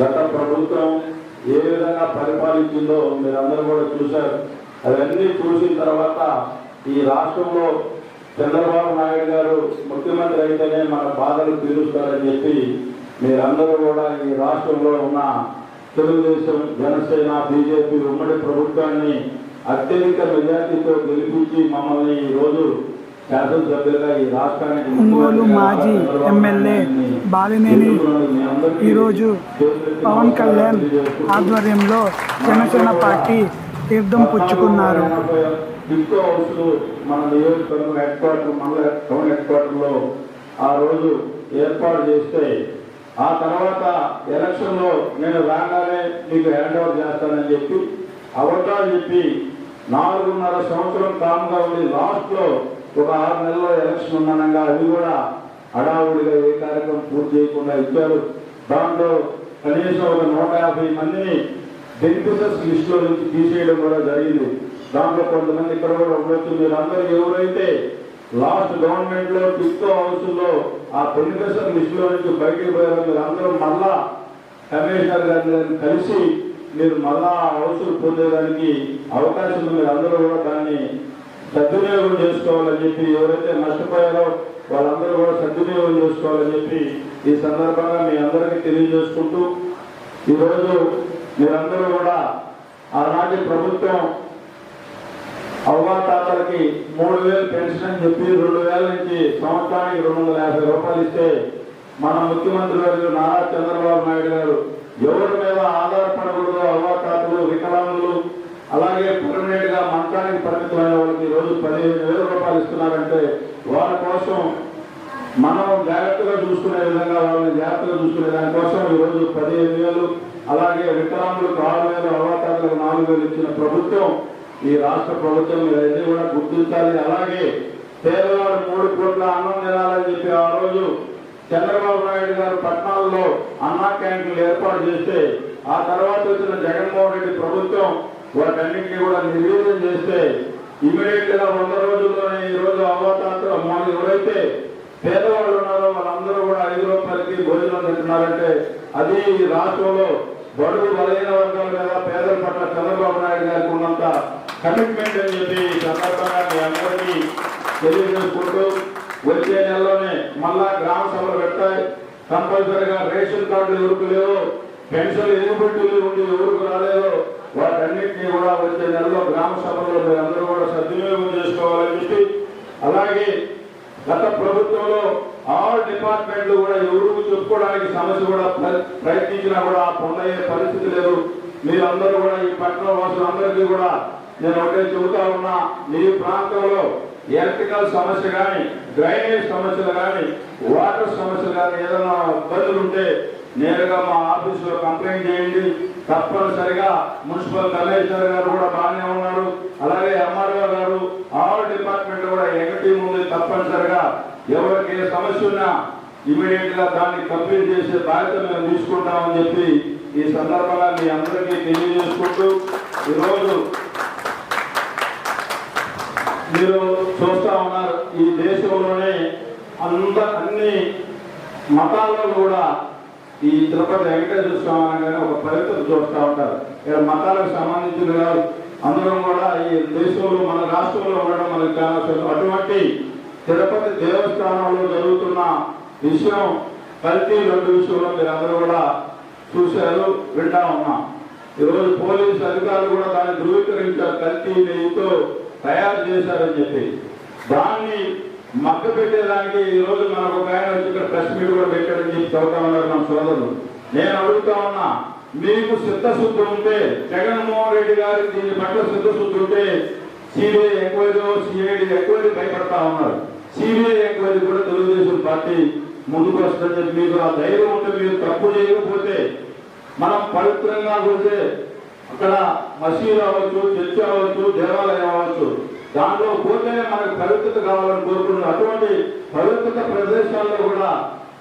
గత ప్రభుత్వం ఏ విధంగా పరిపాలించిందో మీరందరూ కూడా చూశారు. అవన్నీ చూసిన తర్వాత ఈ రాష్ట్రంలో చంద్రబాబు నాయుడు గారు ముఖ్యమంత్రి అయితేనే మన బాధలు తీరుస్తారని చెప్పి మీరందరూ కూడా ఈ రాష్ట్రంలో ఉన్న తెలుగుదేశం జనసేన బీజేపీ ఉమ్మడి ప్రభుత్వాన్ని అత్యధిక మెజార్టీతో గెలిపించి మమ్మల్ని ఈ ఒంగోలు మాజీ ఎమ్మెల్యే బాలినేని ఈరోజు పవన్ కళ్యాణ్ ఆధ్వర్యంలో జనసేన పార్టీ తీర్థం పుచ్చుకున్నారు. హౌస్ మన నియోజకవర్గం హెడ్ క్వార్టర్ మండల టౌన్ హెడ్ క్వార్టర్లో ఆ రోజు ఏర్పాటు చేస్తే ఆ తర్వాత ఎలక్షన్లో నేను రాగానే మీకు హ్యాండ్ ఓవర్ చేస్తానని చెప్పి అబద్ధాలు చెప్పి నాలుగున్నర సంవత్సరం కామ్గా ఉండి లాస్ట్లో ఒక ఆరు నెలల్లో ఎలక్షన్ ఉన్నానగా అది కూడా హడావుడిగా ఏ కార్యక్రమం పూర్తి చేయకుండా ఇచ్చారు. దాంట్లో కనీసం ఒక నూట యాభై మందిని బెనిఫిషర్స్ లిస్టులో నుంచి తీసేయడం కూడా జరిగింది. దాంట్లో కొంతమంది ఇక్కడ కూడా ఉండొచ్చు. మీరందరూ ఎవరైతే లాస్ట్ గవర్నమెంట్లో టిక్కో హౌస్లో ఆ బెనిఫిషర్ లిస్టులో నుంచి బయటకు పోయారు మీరందరూ మళ్ళా కమిషనర్ గారిని కలిసి మీరు మళ్ళా ఆ హౌస్ పొందేదానికి అవకాశం ఉంది. మీరు అందరూ కూడా దాన్ని సద్వినియోగం చేసుకోవాలని చెప్పి ఎవరైతే నష్టపోయారో వాళ్ళందరూ కూడా సద్వినియోగం చేసుకోవాలని చెప్పి ఈ సందర్భంగా మీ అందరికీ తెలియజేసుకుంటూ ఈరోజు మీరందరూ కూడా ఆనాటి ప్రభుత్వం అవగాతాతలకి మూడు వేలు పెన్షన్ అని చెప్పి రెండు వేల నుంచి సంవత్సరానికి రెండు వందల యాభై రూపాయలు ఇస్తే మన ముఖ్యమంత్రి గారు నారా చంద్రబాబు నాయుడు గారు ఎవరి మీద ఆధారపడకూడదు అవగాతాతలు వికలాంగులు అలాగే పర్మనెంట్గా మంచానికి పరిమితమైన వాళ్ళకి ఈ రోజు పదిహేను వేల రూపాయలు ఇస్తున్నారంటే వాళ్ళ కోసం మనం జాగ్రత్తగా చూసుకునే విధంగా వాళ్ళని జాగ్రత్తగా చూసుకునే దానికోసం ఈరోజు రోజు పదిహేను వేలు అలాగే వికలాంగులకు ఆరు వేలు అవతారాలకు నాలుగు వేలు ఇచ్చిన ప్రభుత్వం ఈ రాష్ట్ర ప్రభుత్వం ఇవన్నీ కూడా గుర్తించాలి. అలాగే పేదవాడు మూడు కోట్ల అన్నం తినాలని చెప్పి ఆ రోజు చంద్రబాబు నాయుడు గారు పట్టణాల్లో అన్నా క్యాంటీన్లు ఏర్పాటు చేస్తే ఆ తర్వాత వచ్చిన జగన్మోహన్ రెడ్డి ప్రభుత్వం వాటన్నింటినీ కూడా నిర్వీర్యం చేస్తే ఇమీడియట్గా వంద రోజుల్లోనే ఈ రోజు అవతాంతరం మనం ఎవరైతే పేదవాళ్ళు ఉన్నారో వాళ్ళందరూ కూడా ఐదు రూపాయలకి భోజనం తింటున్నారంటే అది ఈ రాష్ట్రంలో బడుగు బలహీన వర్గాల మీద పేదల పట్ల చంద్రబాబు నాయుడు గారికి ఉన్నంత కమిట్మెంట్ అని చెప్పి సందర్భంగా మీ అందరికీ తెలియజేసుకుంటూ వచ్చే నెలలోనే మళ్ళా గ్రామ సభలు పెట్టాయి కంపల్సరిగా రేషన్ కార్డులు ఎవరికి లేవు పెన్షన్ ఎలిజిబిలిటీ ఉండి ఎవరికి రాలేదో వాటన్నింటినీ కూడా వచ్చే నెలలో గ్రామ సభలో మీరందరూ కూడా సద్వినియోగం చేసుకోవాలని చెప్పి అలాగే గత ప్రభుత్వంలో ఆల్ డిపార్ట్మెంట్లు కూడా ఎవరు చెప్పుకోవడానికి సమస్య కూడా ప్రయత్నించినా కూడా పొందయ్యే పరిస్థితి లేదు. మీరందరూ కూడా ఈ పట్టణ వాసులందరికీ కూడా నేను ఒకటే చెబుతా ఉన్నా మీ ప్రాంతంలో ఎలక్ట్రికల్ సమస్య కానీ డ్రైనేజ్ సమస్యలు కానీ వాటర్ సమస్యలు కానీ ఏదైనా ఇబ్బందులు ఉంటే నేరుగా మా ఆఫీసులో కంప్లైంట్ చేయండి. తప్పనిసరిగా మున్సిపల్ కమిషనర్ గారు కూడా బాగానే ఉన్నారు. అలాగే ఎంఆర్ఓ గారు ఆల్ డిపార్ట్మెంట్ కూడా ఎగటి ఉంది తప్పనిసరిగా ఎవరికి ఏ సమస్య ఉన్నా ఇమీడియట్గా దాన్ని కంప్లీట్ చేసే బాధ్యత మేము తీసుకుంటామని చెప్పి ఈ సందర్భంగా మీ అందరికీ తెలియజేసుకుంటూ ఈరోజు మీరు చూస్తా ఉన్నారు. ఈ దేశంలోనే అంత అన్ని మతాల్లో కూడా ఈ తిరుపతి వెంకటేశ్వర స్వామి అనగానే ఒక పవిత్ర చూస్తూ ఉంటారు. ఇక్కడ మతాలకు సంబంధించిన కాదు అందరం కూడా ఈ దేశంలో మన రాష్ట్రంలో ఉండడం మనకు కావాల్సిన అటువంటి తిరుపతి దేవస్థానంలో జరుగుతున్న విషయం కల్తీ రెండు విషయంలో మీరు అందరూ కూడా చూశారు వింటా ఉన్నాం. ఈరోజు పోలీసు అధికారులు కూడా దాన్ని ధృవీకరించారు కల్తీ నెయ్యితో తయారు చేశారని చెప్పి. దాన్ని మక్క పెట్టేదానికి ఈ రోజు మనకు ఒక ఆయన వచ్చి ఇక్కడ ప్రెస్ మీట్ కూడా పెట్టాడని చెప్పి చదువుతా ఉన్నారు మన సోదరులు నేను అడుగుతా ఉన్నా మీకు సిద్ధశుద్ధి ఉంటే జగన్మోహన్ రెడ్డి గారికి దీని పట్ల సిద్ధశుద్ధి ఉంటే సిబిఐ ఎంక్వైరీ సిఐడి ఎంక్వైరీ భయపడతా ఉన్నారు. సిబిఐ ఎంక్వైరీ కూడా తెలుగుదేశం పార్టీ ముందుకు వస్తుందని చెప్పి మీకు ఆ ధైర్యం ఉంటే మీరు తప్పు చేయకపోతే మనం పవిత్రంగా కొలిసే అక్కడ మసీదు అవ్వచ్చు చర్చి అవ్వచ్చు దేవాలయం అవ్వచ్చు దాంట్లో పోతేనే మనకు పరిస్థితి కావాలని కోరుకుంటున్నాం. అటువంటి పవిత్రత ప్రదేశాల్లో కూడా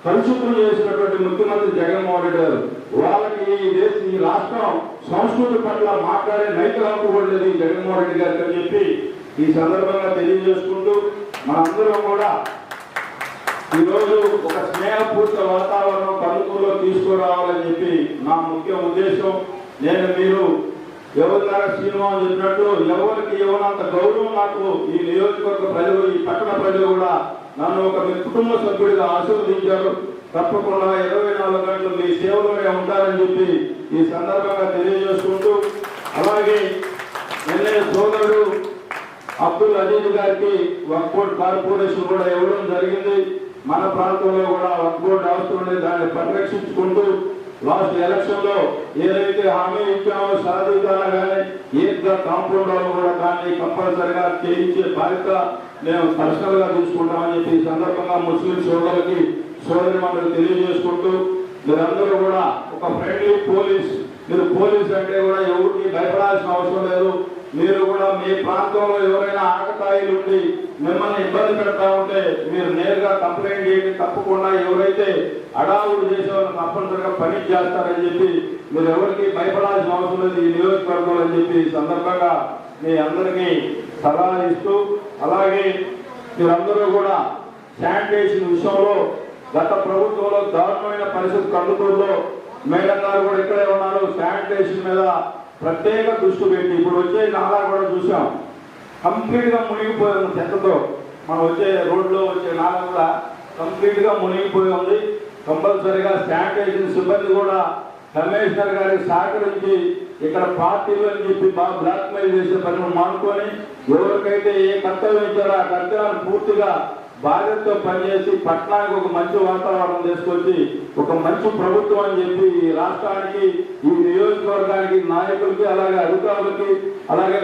పరిశుభ్రం చేసినటువంటి ముఖ్యమంత్రి జగన్మోహన్ రెడ్డి గారు వాళ్ళకి ఈ దేశ ఈ రాష్ట్రం సంస్కృతి పట్ల మాట్లాడే నైతిక హక్కు కూడా లేదు ఈ జగన్మోహన్ రెడ్డి గారికి అని చెప్పి ఈ సందర్భంగా తెలియజేసుకుంటూ మనందరం కూడా ఈరోజు ఒక స్నేహపూర్త వాతావరణం కలుపులో తీసుకురావాలని చెప్పి నా ముఖ్య ఉద్దేశం. నేను మీరు ఎవరిలాగా శ్రీనివాస్ చెప్పినట్టు ఎవరికి ఇవ్వనంత గౌరవం నాకు ఈ నియోజకవర్గ ప్రజలు ఈ పట్టణ ప్రజలు కూడా నన్ను ఒక మీ కుటుంబ సభ్యుడిగా ఆశీర్వదించారు. తప్పకుండా ఇరవై నాలుగు గంటలు మీ సేవలోనే ఉంటారని చెప్పి ఈ సందర్భంగా తెలియజేసుకుంటూ అలాగే ఎన్ఏ సోదరుడు అబ్దుల్ అజీజ్ గారికి వక్ బోర్డ్ కార్పొరేషన్ కూడా ఇవ్వడం జరిగింది. మన ప్రాంతంలో కూడా వక్ బోర్డ్ అవసరం దాన్ని పరిరక్షించుకుంటూ లాస్ట్ ఎలక్షన్లో ఏదైతే హామీ ఇచ్చామో సాధికారా కానీ ఏదో కాంపౌండ్ వాళ్ళు కూడా కానీ కంపల్సరిగా చేయించే బాధ్యత మేము పర్సనల్గా తీసుకుంటామని చెప్పి ఈ సందర్భంగా ముస్లిం సోదరులకి సోదరి మండలి తెలియజేసుకుంటూ మీరందరూ కూడా ఒక ఫ్రెండ్లీ పోలీస్ మీరు పోలీస్ అంటే కూడా ఎవరికి భయపడాల్సిన అవసరం లేదు. మీరు కూడా మీ ప్రాంతంలో ఎవరైనా ఆకతాయిలు ఉండి మిమ్మల్ని ఇబ్బంది పెడతా ఉంటే మీరు నేరుగా కంప్లైంట్ చేయండి తప్పకుండా ఎవరైతే అడావుడు చేసేవాళ్ళు తప్పనిసరిగా పని చేస్తారని చెప్పి మీరు ఎవరికి భయపడాల్సిన అవసరం లేదు ఈ నియోజకవర్గంలో అని చెప్పి సందర్భంగా మీ అందరికీ సలహా ఇస్తూ అలాగే మీరందరూ కూడా శానిటేషన్ విషయంలో గత ప్రభుత్వంలో దారుణమైన పరిస్థితి కందుకూరులో మేడం గారు కూడా ఇక్కడే ఉన్నారు. శానిటేషన్ మీద ప్రత్యేక దృష్టి పెట్టి ఇప్పుడు వచ్చే నాలా కూడా చూసాం. కంప్లీట్గా మునిగిపోయాము చెత్తతో. మనం వచ్చే రోడ్లో వచ్చే నాగ కూడా కంప్లీట్గా మునిగిపోయి ఉంది. కంపల్సరిగా శానిటేషన్ సిబ్బంది కూడా కమిషనర్ గారి సహకరించి ఇక్కడ పార్టీలు అని చెప్పి బాగా బ్లాక్ మెయిల్ చేసే పనులు మానుకొని ఎవరికైతే ఏ కర్తవ్యం ఇచ్చారో ఆ కర్తవ్యాన్ని పూర్తిగా బాధ్యతతో పనిచేసి పట్టణానికి ఒక మంచి వాతావరణం తీసుకొచ్చి ఒక మంచి ప్రభుత్వం అని చెప్పి ఈ రాష్ట్రానికి ఈ నియోజకవర్గానికి నాయకులకి అలాగే అధికారులకి అలాగే